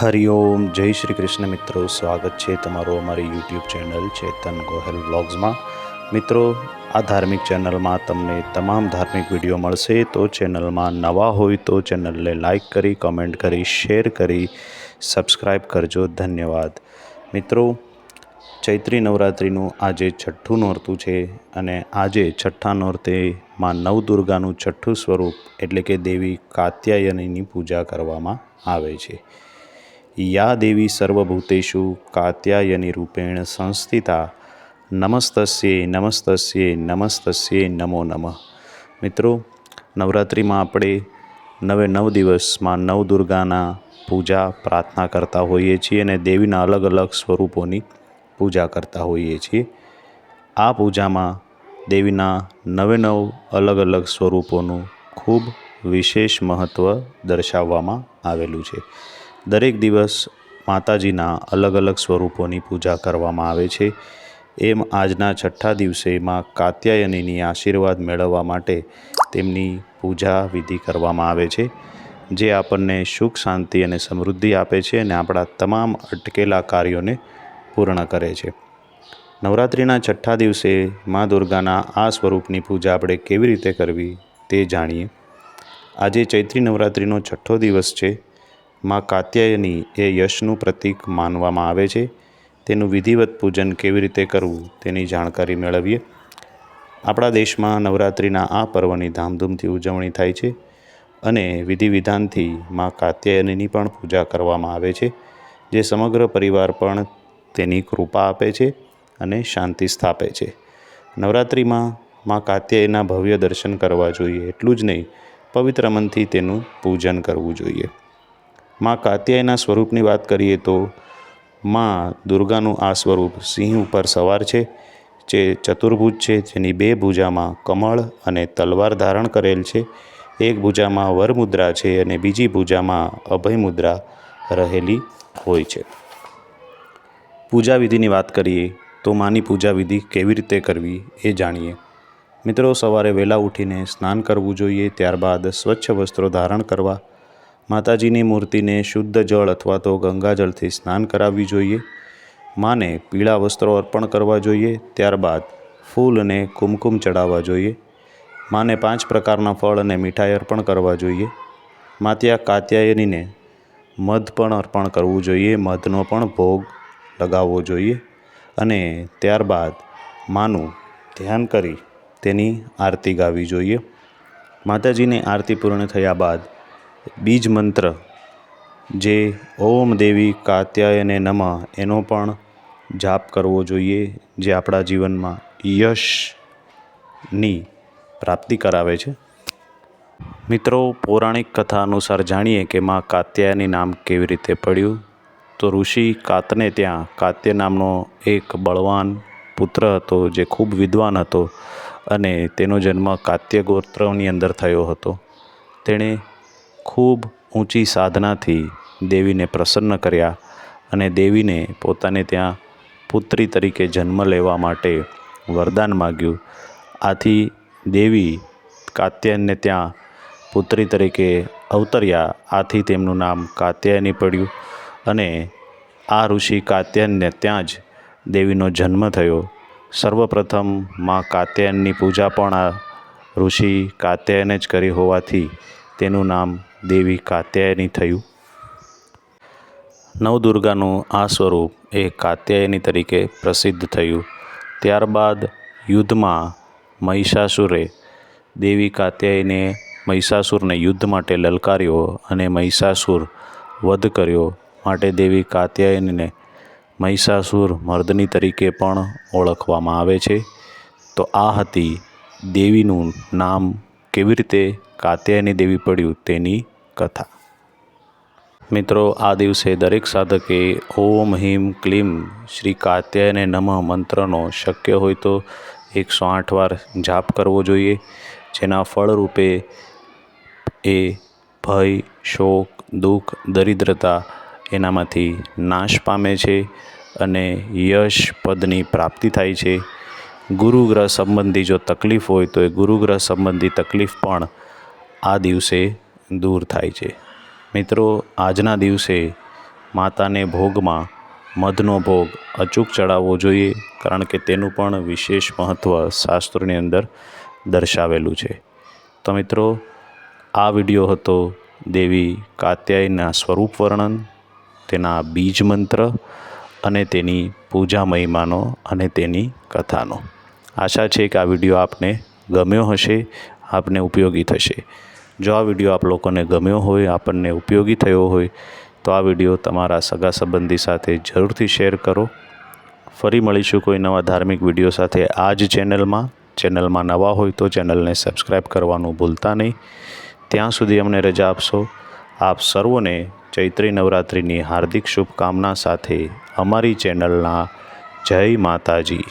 હરિઓમ જય શ્રી કૃષ્ણ મિત્રો. સ્વાગત છે તમારું અમારી યુટ્યુબ ચેનલ ચેતન ગોહેલ વ્લોગ્સમાં મિત્રો, આ ધાર્મિક ચેનલમાં તમને તમામ ધાર્મિક વીડિયો મળશે. તો ચેનલમાં નવા હોય તો ચેનલને લાઇક કરી કમેન્ટ કરી શેર કરી સબસ્ક્રાઈબ કરજો. ધન્યવાદ. મિત્રો, ચૈત્રી નવરાત્રિનું આજે છઠ્ઠું નોરતું છે અને આજે છઠ્ઠા નોરતે માં નવદુર્ગાનું છઠ્ઠું સ્વરૂપ એટલે કે દેવી કાત્યાયનીની પૂજા કરવામાં આવે છે. યા દેવી સર્વભૂતેષુ કાત્યાયની રૂપેણ સંસ્થિતા. નમસ્તસ્યે નમસ્તસ્યે નમસ્તસ્યે નમો નમઃ. મિત્રો, નવરાત્રિમાં આપણે નવે નવ દિવસમાં નવ દુર્ગાના પૂજા, પ્રાર્થના કરતા હોઈએ છીએ અને દેવીના અલગ અલગ સ્વરૂપોની પૂજા કરતા હોઈએ છીએ. આ પૂજામાં દેવીના નવે નવ અલગ અલગ સ્વરૂપોનું ખૂબ વિશેષ મહત્ત્વ દર્શાવવામાં આવેલું છે. દરેક દિવસ માતાજીના અલગ અલગ સ્વરૂપોની પૂજા કરવામાં આવે છે. એમ આજના છઠ્ઠા દિવસે માં કાત્યાયનીની આશીર્વાદ મેળવવા માટે તેમની પૂજા વિધિ કરવામાં આવે છે, જે આપણને સુખ, શાંતિ અને સમૃદ્ધિ આપે છે અને આપણા તમામ અટકેલા કાર્યોને પૂર્ણ કરે છે. નવરાત્રિના છઠ્ઠા દિવસે મા દુર્ગાના આ સ્વરૂપની પૂજા આપણે કેવી રીતે કરવી તે જાણીએ. આજે ચૈત્રી નવરાત્રિનો છઠ્ઠો દિવસ છે. મા કાત્યાયની એ યશનું પ્રતીક માનવામાં આવે છે. તેનું વિધિવત પૂજન કેવી રીતે કરવું તેની જાણકારી મેળવીએ. આપણા દેશમાં નવરાત્રિના આ પર્વની ધામધૂમથી ઉજવણી થાય છે અને વિધિ વિધાનથી મા કાત્યાયનીની પણ પૂજા કરવામાં આવે છે, જે સમગ્ર પરિવાર પણ તેની કૃપા આપે છે અને શાંતિ સ્થાપે છે. નવરાત્રિમાં મા કાત્યાયના ભવ્ય દર્શન કરવા જોઈએ એટલું જ નહીં, પવિત્ર મનથી તેનું પૂજન કરવું જોઈએ. મા કાત્યાયના સ્વરૂપની વાત કરીએ તો મા દુર્ગાનું આ સ્વરૂપ સિંહ ઉપર સવાર છે, જે ચતુર્ભુજ છે, જેની બે ભુજામાં કમળ અને તલવાર ધારણ કરેલ છે. એક ભુજામાં વરમુદ્રા છે અને બીજી ભુજામાં અભય મુદ્રા રહેલી હોય છે. પૂજા વિધિની વાત કરીએ તો માની પૂજા વિધિ કેવી રીતે કરવી એ જાણીએ. મિત્રો, સવારે વહેલા ઉઠીને સ્નાન કરવું જોઈએ, ત્યારબાદ સ્વચ્છ વસ્ત્રો ધારણ કરવા માતાજીની મૂર્તિને શુદ્ધ જળ અથવા તો ગંગાજળથી સ્નાન કરાવવી જોઈએ. માને પીળા વસ્ત્રો અર્પણ કરવા જોઈએ. ત્યારબાદ ફૂલ અને કુમકુમ ચડાવવા જોઈએ. માને પાંચ પ્રકારના ફળ અને મીઠાઈ અર્પણ કરવા જોઈએ. માત્યા કાત્યાયનીને મધ પણ અર્પણ કરવું જોઈએ. મધનો પણ ભોગ લગાવવો જોઈએ. અને ત્યારબાદ માનું ધ્યાન કરી તેની આરતી ગાવી જોઈએ. માતાજીની આરતી પૂર્ણ થયા બાદ બીજ મંત્ર જે ઓમ દેવી કાત્યાયને નમઃ, એનો પણ જાપ કરવો જોઈએ, જે આપણા જીવનમાં યશની પ્રાપ્તિ કરાવે છે. મિત્રો, પૌરાણિક કથા અનુસાર જાણીએ કે માં કાત્યાયની નામ કેવી રીતે પડ્યું? તો ઋષિ કાતને ત્યાં કાત્ય નામનો એક બળવાન પુત્ર હતો, જે ખૂબ વિદ્વાન હતો અને તેનો જન્મ કાત્ય ગોત્રની અંદર થયો હતો. તેણે ખૂબ ઊંચી સાધનાથી દેવીને પ્રસન્ન કર્યા અને દેવીને પોતાને ત્યાં પુત્રી તરીકે જન્મ લેવા માટે વરદાન માગ્યું. આથી દેવી કાત્યાયનને ત્યાં પુત્રી તરીકે અવતર્યા. આથી તેમનું નામ કાત્યાયની પડ્યું અને આ ઋષિ કાત્યાયનને ત્યાં જ દેવીનો જન્મ થયો. સર્વપ્રથમમાં કાત્યાયનની પૂજા પણ આ ઋષિ કાત્યાયને જ કરી હોવાથી તેનું નામ દેવી કાત્યાયની થયું. નવદુર્ગાનું આ સ્વરૂપ એ કાત્યાયની તરીકે પ્રસિદ્ધ થયું. ત્યારબાદ યુદ્ધમાં મહિષાસુરે દેવી કાત્યાયને મહિષાસુરને યુદ્ધ માટે લલકાર્યો અને મહિષાસુર વધ કર્યો માટે દેવી કાત્યાયનીને મહિષાસુર મર્દની તરીકે પણ ઓળખવામાં આવે છે. તો આ હતી દેવીનું નામ કેવી રીતે કાત્યાયની દેવી પડ્યું તેની કથા? મિત્રો, આ દિવસે દરેક સાધકે ઓમ હિમ ક્લીમ શ્રી કાત્યાયને નમઃ મંત્રનો શક્ય હોય તો એકસો આઠ વાર જાપ કરવો જોઈએ, જેના ફળરૂપે એ ભય, શોક, દુઃખ, દરિદ્રતા એનામાંથી નાશ પામે છે અને યશ પદની પ્રાપ્તિ થાય છે. ગુરુગ્રહ સંબંધી જો તકલીફ હોય તો એ ગુરુગ્રહ સંબંધી તકલીફ પણ આ દિવસે દૂર થાય છે. મિત્રો, આજના દિવસે માતાને ભોગમાં મધનો ભોગ અચૂક ચડાવવો જોઈએ, કારણ કે તેનું પણ વિશેષ મહત્ત્વ શાસ્ત્રોની અંદર દર્શાવેલું છે. તો મિત્રો, આ વિડિયો હતો દેવી કાત્યાયના સ્વરૂપ વર્ણન, તેના બીજ મંત્ર અને તેની પૂજા મહિમાનો અને તેની કથાનો. આશા છે કે આ વીડિયો આપને ગમ્યો હશે, આપને ઉપયોગી થશે. જો આ વીડિયો આપ લોકોને ગમ્યો હોય, આપણને ઉપયોગી થયો હોય, તો આ વીડિયો તમારા સગા સંબંધી સાથે જરૂરથી શેર કરો. ફરી મળીશું કોઈ નવા ધાર્મિક વીડિયો સાથે આ જ ચેનલમાં. ચેનલમાં નવા હોય તો ચેનલને સબસ્ક્રાઈબ કરવાનું ભૂલતા નહીં. ત્યાં સુધી અમને રજા આપશો. આપ સર્વોને ચૈત્રી નવરાત્રિની હાર્દિક શુભકામના સાથે અમારી ચેનલના જય માતાજી.